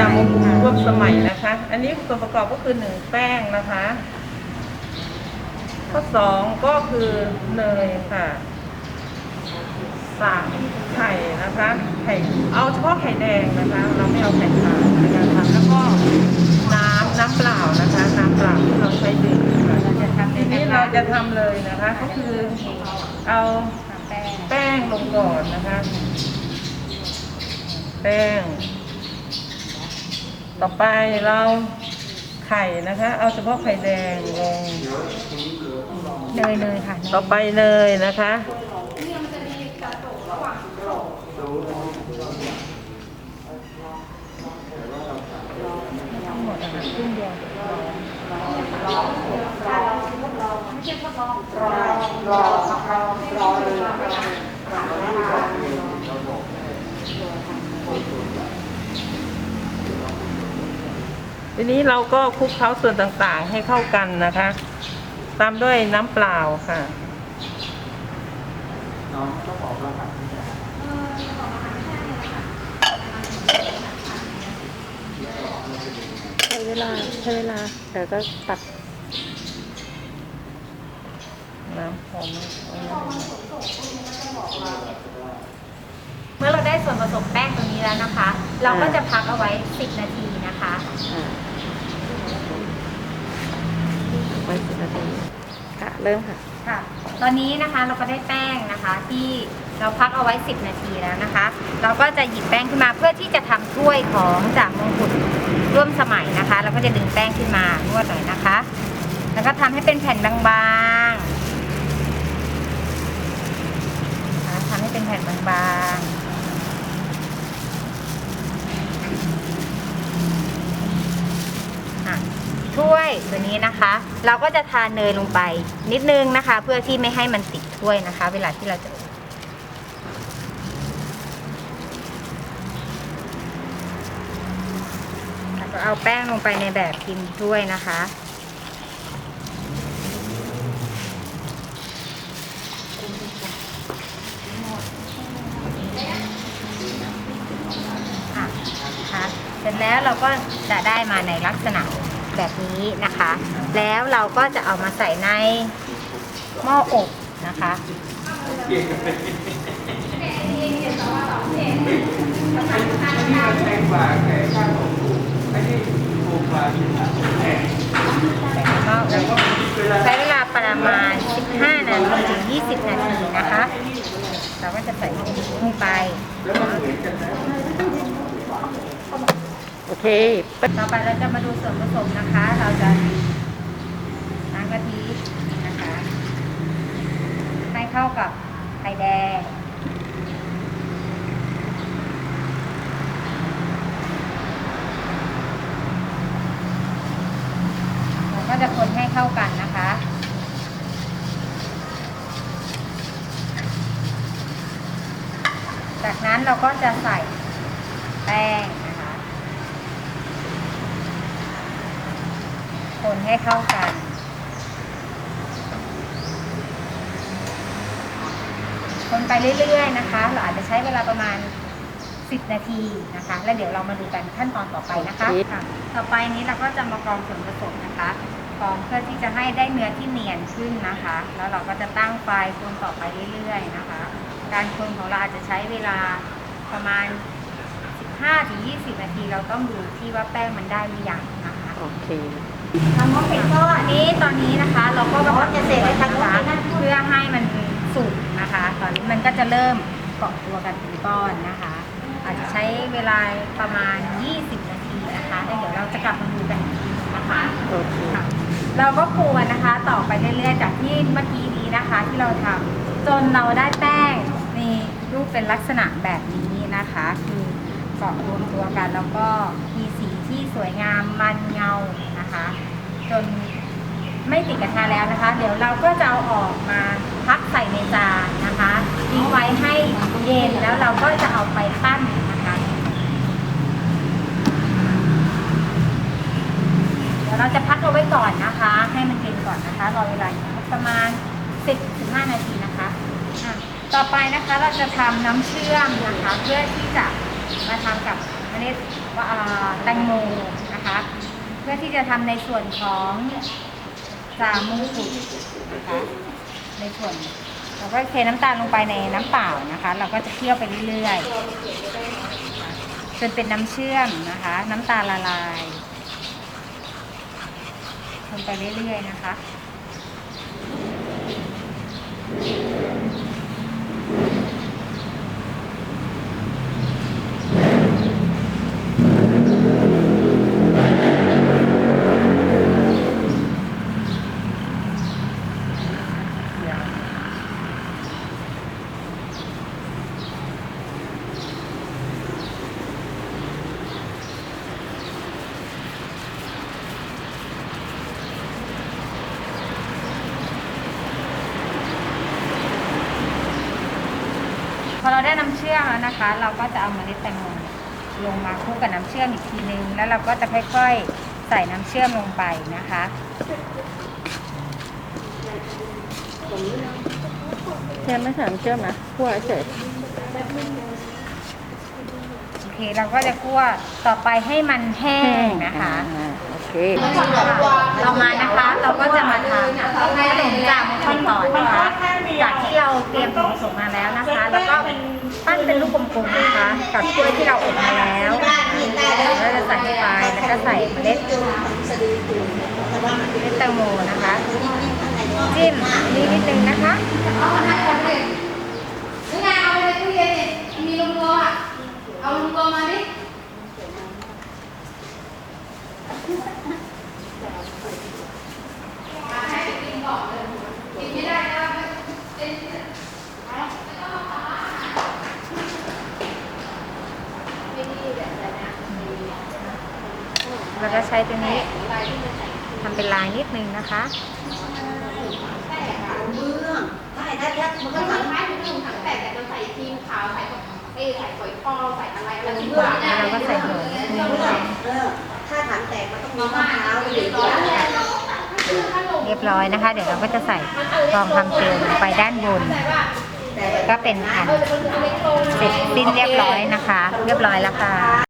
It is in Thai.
จากมงกุฎร่วมสมัยนะคะ อันนี้ส่วนประกอบก็คือหนึ่งแป้งนะคะ ข้อสองก็คือเนยค่ะสามไข่นะคะไข่เอาเฉพาะไข่แดงนะคะ เราไม่เอาไข่ขาวในการทำแล้วก็น้ำน้ำเปล่านะคะ น้ำเปล่าที่เราใช้ดื่มค่ะทีนี้เราจะทำเลยนะคะ ก็คือเอาแป้งลงก่อนนะคะ แป้ง ต่อไปเราไข่นะคะ เอาเฉพาะไข่แดงลงเนยเนยค่ะต่อไปเนยนะคะทั้งหมดอะค่ะครึ่งเดียว ทีนี้เราก็คลุกเคล้าส่วนต่างๆให้เข้ากันนะคะ ตามด้วยน้ำเปล่าค่ะใช้เวลาใช้เวลาเดี๋ยวก็ตักน้ำหอมเมื่อเราได้ส่วนผสมแป้งตัวนี้แล้วนะคะ เราก็จะพักเอาไว้ 10 นาทีนะคะ อ่า ไว้สิบนาทีค่ะ เริ่มค่ะ ค่ะ ตอนนี้นะคะเราก็ได้แป้งนะคะที่เราพักเอาไว้ 10 นาทีแล้วนะคะ เราก็จะหยิบแป้งขึ้นมาเพื่อที่จะทำถ้วยของจากมงกุฎร่วมสมัยนะคะ เราก็จะดึงแป้งขึ้นมานวดหน่อยนะคะ แล้วก็ทำให้เป็นแผ่นบางๆทำให้เป็นแผ่นบางๆ อะถ้ วยตัวนี้นะคะ เราก็จะทาเนยลงไปนิดนึงนะคะ เพื่อที่ไม่ให้มันติดถ้วยนะคะ เวลาที่เราจะก็เอาแป้งลงไปในแบบพิมพ์ถ้วยนะคะอะนะคะเสร็จแล้วเราก็จะได้มาในลักษณะ แบบนี้นะคะ แล้วเราก็จะเอามาใส่ในหม้ออบนะคะใช้เวลาประมาณ 15 นาทีถึง 20 นาทีนะคะ เราก็จะใส่ลงไป โอ เค ต่อไปเราจะมาดูส่วนผสมนะคะ เราจะน้ำกะทินะคะให้เข้ากับไข่แดง เราก็จะคนให้เข้ากันนะคะจากนั้นเราก็จะใส่แป้งนะคะ คน ให้เข้ากัน คนไปเรื่อยๆนะคะ เราอาจจะใช้เวลาประมาณ 10 นาทีนะคะ แล้วเดี๋ยวเรามาดูกันขั้นตอนต่อไปนะคะโอเค ค่ะต่อไปนี้เราก็จะมากรองส่วนผสมนะคะกรองเพื่อที่จะให้ได้เนื้อที่เนียนขึ้นนะคะ แล้วเราก็จะตั้งไฟคนต่อไปเรื่อยๆนะคะ การคนของเราอาจจะใช้เวลาประมาณ 15-20 นาที เราต้องดูที่ว่าแป้งมันได้หรือยังนะคะ โอเค ทำหม้อเป็ดก็อันนี้ตอนนี้นะคะ เราก็กำลังจะเสร็จแล้วนะคะเพื่อให้มันสุกนะคะ ตอนนี้มันก็จะเริ่มเกาะตัวกันเป็นก้อนนะคะ อาจจะใช้เวลาประมาณ 20 นาทีนะคะแล้วเดี๋ยวเราจะกลับมาดูกันอีกทีนะคะโอเคค่ะเราก็กวนนะคะต่อไปเรื่อยๆจากที่เมื่อกี้นี้นะคะ ที่เราทำจนเราได้แป้งมีรูปเป็นลักษณะแบบนี้นะคะ คือเกาะรวมตัวกันแล้วก็มีสีที่สวยงามมันเงา นะคะ จนไม่ติดกระทะแล้วนะคะ เดี๋ยวเราก็จะเอาออกมาพักใส่ในจานนะคะทิ้งไว้ให้เย็นแล้วเราก็จะเอาไปปั้นนะคะเดี๋ยวเราจะพักเอาไว้ก่อนนะคะ ให้มันเย็นก่อนนะคะรอเวลาประมาณ 10-15 นาทีนะคะต่อไปนะคะเราจะทำน้ำเชื่อมนะคะ เพื่อที่จะมาทำกับเมล็ดแตงโมนะคะ เพื่อที่จะทำในส่วนของสามูกุนะคะในส่วนเราก็เทน้ำตาลลงไปในน้ำเปล่านะคะ เราก็จะเคี่ยวไปเรื่อยๆจนเป็นน้ำเชื่อมนะคะ น้ำตาลละลายลงไปเรื่อยๆนะคะ เราได้น้ำเชื่อมแล้วนะคะ เราก็จะเอาเมล็ดแตงโมลงมาคลุกกับน้ำเชื่อมอีกทีนึง แล้วเราก็จะค่อยๆใส่น้ำเชื่อมลงไปนะคะ เชื่อมไม่ใส่น้ำเชื่อมนะคั่วเฉยโอเคเราก็จะคั่วต่อไปให้มันแห้งนะคะอ่าโอเคเรามานะคะ เราก็จะมาทำขนมจาก ป็นลูกลมนะคะกับกล้วยที่เราอบมาแล้วเราจะใส่เข้าไปแล้วก็ใส่เมล็ดเม็ดแตงโมนะคะ จิ้มนิดนิดนึงนะคะ นี่ไงเอาไปในตู้เย็นเนี่ยมีลมตัวอะ เอาลมตัวมาดิ แล้วก็ใช้ ตัวนี้ทำเป็นลายนิดนึงนะคะมันก็ถังไม้ถึงถุงถังแตกแต่จะใส่ครีมขาวใส่ใส่ฝอยทอใส่อะไรอะไรทุกอย่างแล้วเราก็ใส่หอมนิดนึงถ้าถังแตกมันต้องมีมะพร้าวหรือเรียบร้อยนะคะ เดี๋ยวเราก็จะใส่ทองคำเจลลงไปด้านบน ก็เป็นอันเสร็จสิ้นเรียบร้อยนะคะ เรียบร้อยแล้วค่ะ